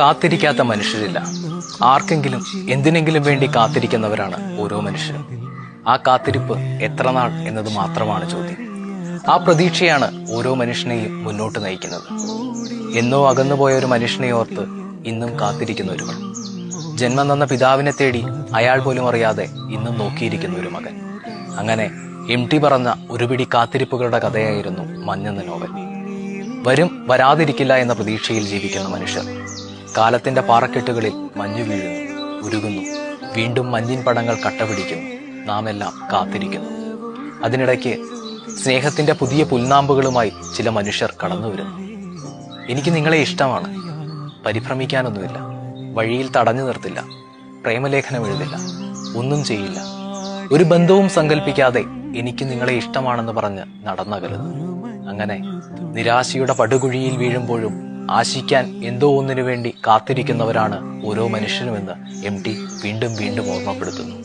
കാത്തിരിക്കാത്ത മനുഷ്യരില്ല. ആർക്കെങ്കിലും എന്തിനെങ്കിലും വേണ്ടി കാത്തിരിക്കുന്നവരാണ് ഓരോ മനുഷ്യരും. ആ കാത്തിരിപ്പ് എത്ര നാൾ എന്നത് മാത്രമാണ് ചോദ്യം. ആ പ്രതീക്ഷയാണ് ഓരോ മനുഷ്യനെയും മുന്നോട്ട് നയിക്കുന്നത്. എന്നോ അകന്നുപോയ ഒരു മനുഷ്യനെ ഓർത്ത് ഇന്നും കാത്തിരിക്കുന്ന ഒരു ജന്മം തന്ന പിതാവിനെ തേടി അയാൾ പോലും അറിയാതെ ഇന്നും നോക്കിയിരിക്കുന്ന ഒരു മകൻ. അങ്ങനെ എം ടി പറഞ്ഞ ഒരുപിടി കാത്തിരിപ്പുകളുടെ കഥയായിരുന്നു മഞ്ഞെന്ന നോവൽ വരും വരാതിരിക്കില്ല എന്ന പ്രതീക്ഷയിൽ ജീവിക്കുന്ന മനുഷ്യർ. കാലത്തിന്റെ പാറക്കെട്ടുകളിൽ മഞ്ഞു വീഴുന്നു ഉരുകുന്നു. വീണ്ടും മഞ്ഞിൻ പടങ്ങൾ കട്ടപിടിക്കുന്നു. നാം എല്ലാം കാത്തിരിക്കുന്നു. അതിനിടയ്ക്ക് സ്നേഹത്തിന്റെ പുതിയ പുൽനാമ്പുകളുമായി ചില മനുഷ്യർ കടന്നു വരുന്നു. എനിക്ക് നിങ്ങളെ ഇഷ്ടമാണ്. പരിഭ്രമിക്കാനൊന്നുമില്ല. വഴിയിൽ തടഞ്ഞു നിർത്തില്ല. പ്രേമലേഖനം എഴുതില്ല. ഒന്നും ചെയ്യില്ല. ഒരു ബന്ധവും സങ്കല്പിക്കാതെ എനിക്ക് നിങ്ങളെ ഇഷ്ടമാണെന്ന് പറഞ്ഞ് നടന്നകലുന്നു. അങ്ങനെ നിരാശയുടെ പടുകുഴിയിൽ വീഴുമ്പോഴും ആശിക്കാൻ എന്തോ ഒന്നിനു വേണ്ടി കാത്തിരിക്കുന്നവരാണ് ഓരോ മനുഷ്യനുമെന്ന് എം ടി വീണ്ടും വീണ്ടും ഓർമ്മപ്പെടുത്തുന്നു.